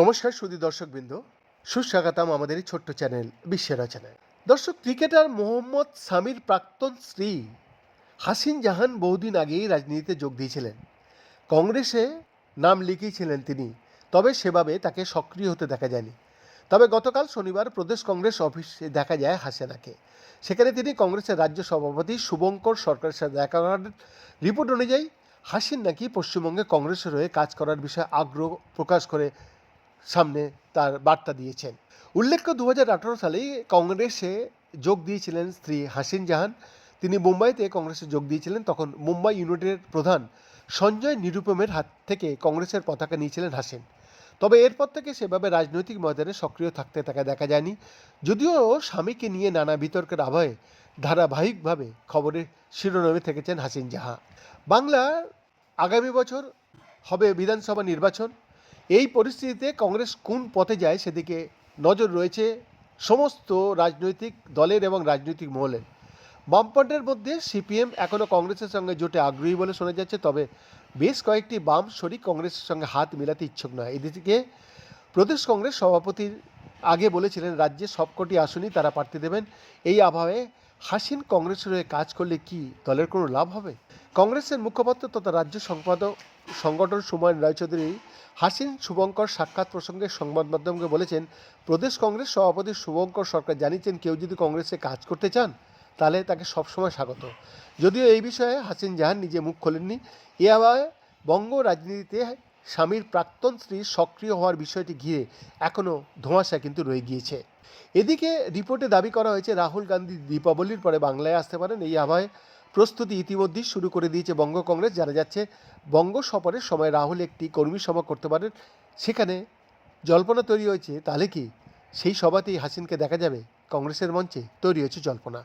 নমস্কার সুদী দর্শকবৃন্দ। সুস্বাগতম আমাদের এই ছোট্ট চ্যানেল, বিশ্বের রচনায় দর্শক, ক্রিকেটার মোহাম্মদ সামির প্রাক্তন স্ত্রী হাসিন জাহান বহুদিন আগেই রাজনীতিতে যোগ দিয়েছিলেন। কংগ্রেসে নাম লিখিয়েছিলেন তিনি, তবে সেভাবে তাকে সক্রিয় হতে দেখা যায়নি। তবে গতকাল শনিবার প্রদেশ কংগ্রেস অফিসে দেখা যায় হাসিনাকে। সেখানে তিনি কংগ্রেসের রাজ্য সভাপতি শুভঙ্কর সরকারের সাথে দেখা করার রিপোর্ট অনুযায়ী হাসিন নাকি পশ্চিমবঙ্গে কংগ্রেসের হয়ে কাজ করার বিষয়ে আগ্রহ প্রকাশ করে সামনে তার বার্তা দিয়েছেন। উল্লেখ্য দু হাজার সালেই কংগ্রেসে যোগ দিয়েছিলেন স্ত্রী হাসিন জাহান। তিনি মুম্বাইতে কংগ্রেসে যোগ দিয়েছিলেন। তখন মুম্বাই ইউনিটের প্রধান সঞ্জয় নিরুপমের হাত থেকে কংগ্রেসের পতাকা নিয়েছিলেন হাসিন। তবে এরপর থেকে সেভাবে রাজনৈতিক ময়দানে সক্রিয় থাকতে তাকে দেখা যায়নি। যদিও স্বামীকে নিয়ে নানা বিতর্কের আবহে ধারাবাহিকভাবে খবরের শিরোনামে থেকেছেন হাসিন জাহা। বাংলার আগামী বছর হবে বিধানসভা নির্বাচন। এই পরিস্থিতিতে কংগ্রেস কোন পথে যায় সেদিকে নজর রয়েছে সমস্ত রাজনৈতিক দলের এবং রাজনৈতিক মহলের। বামপন্থের মধ্যে সিপিএম এখনও কংগ্রেসের সঙ্গে জোটে আগ্রহী বলে শোনা যাচ্ছে, তবে বেশ কয়েকটি বাম শরিক কংগ্রেসের সঙ্গে হাত মেলাতে ইচ্ছুক নয়। এদিকে প্রদেশ কংগ্রেস সভাপতির আগে বলেছিলেন, রাজ্যে সবকটি আসনই তারা প্রার্থী দেবেন। এই আবহে হাসিন কংগ্রেসের হয়ে কাজ করলে কি দলের কোনো লাভ হবে? কংগ্রেসের মুখপাত্র তথা রাজ্য সম্পাদক সংগঠন সুমন রায়চৌধুরী হাসিন শুভঙ্কর সাক্ষাৎ প্রসঙ্গে সংবাদ মাধ্যমকে বলেছেন, প্রদেশ কংগ্রেস সভাপতি শুভঙ্কর সরকার জানিয়েছেন, কেউ যদি কংগ্রেসে কাজ করতে চান তাহলে তাকে সবসময় স্বাগত। যদিও এই বিষয়ে হাসিন জাহান নিজে মুখ খোলেননি, এ আবহাওয়ায় বঙ্গ রাজনীতিতে স্বামীর প্রাক্তন স্ত্রী সক্রিয় হওয়ার বিষয়টি ঘিরে এখনও ধোঁয়াশা কিন্তু রয়ে গিয়েছে। এদিকে রিপোর্টে দাবি করা হয়েছে, রাহুল গান্ধী দীপাবলির পরে বাংলায় আসতে পারেন। এই আবহাওয়ায় প্রস্তুতি ইতিমধ্যেই শুরু করে দিয়েছে বঙ্গ কংগ্রেস। জানা যাচ্ছে, বঙ্গ সফরের সময় রাহুল একটি কর্মী সভা করতে পারেন। সেখানে জল্পনা তৈরি হয়েছে, তাহলে কি সেই সভাতেই হাসিনকে দেখা যাবে? কংগ্রেসের মঞ্চে তৈরি হয়েছে জল্পনা।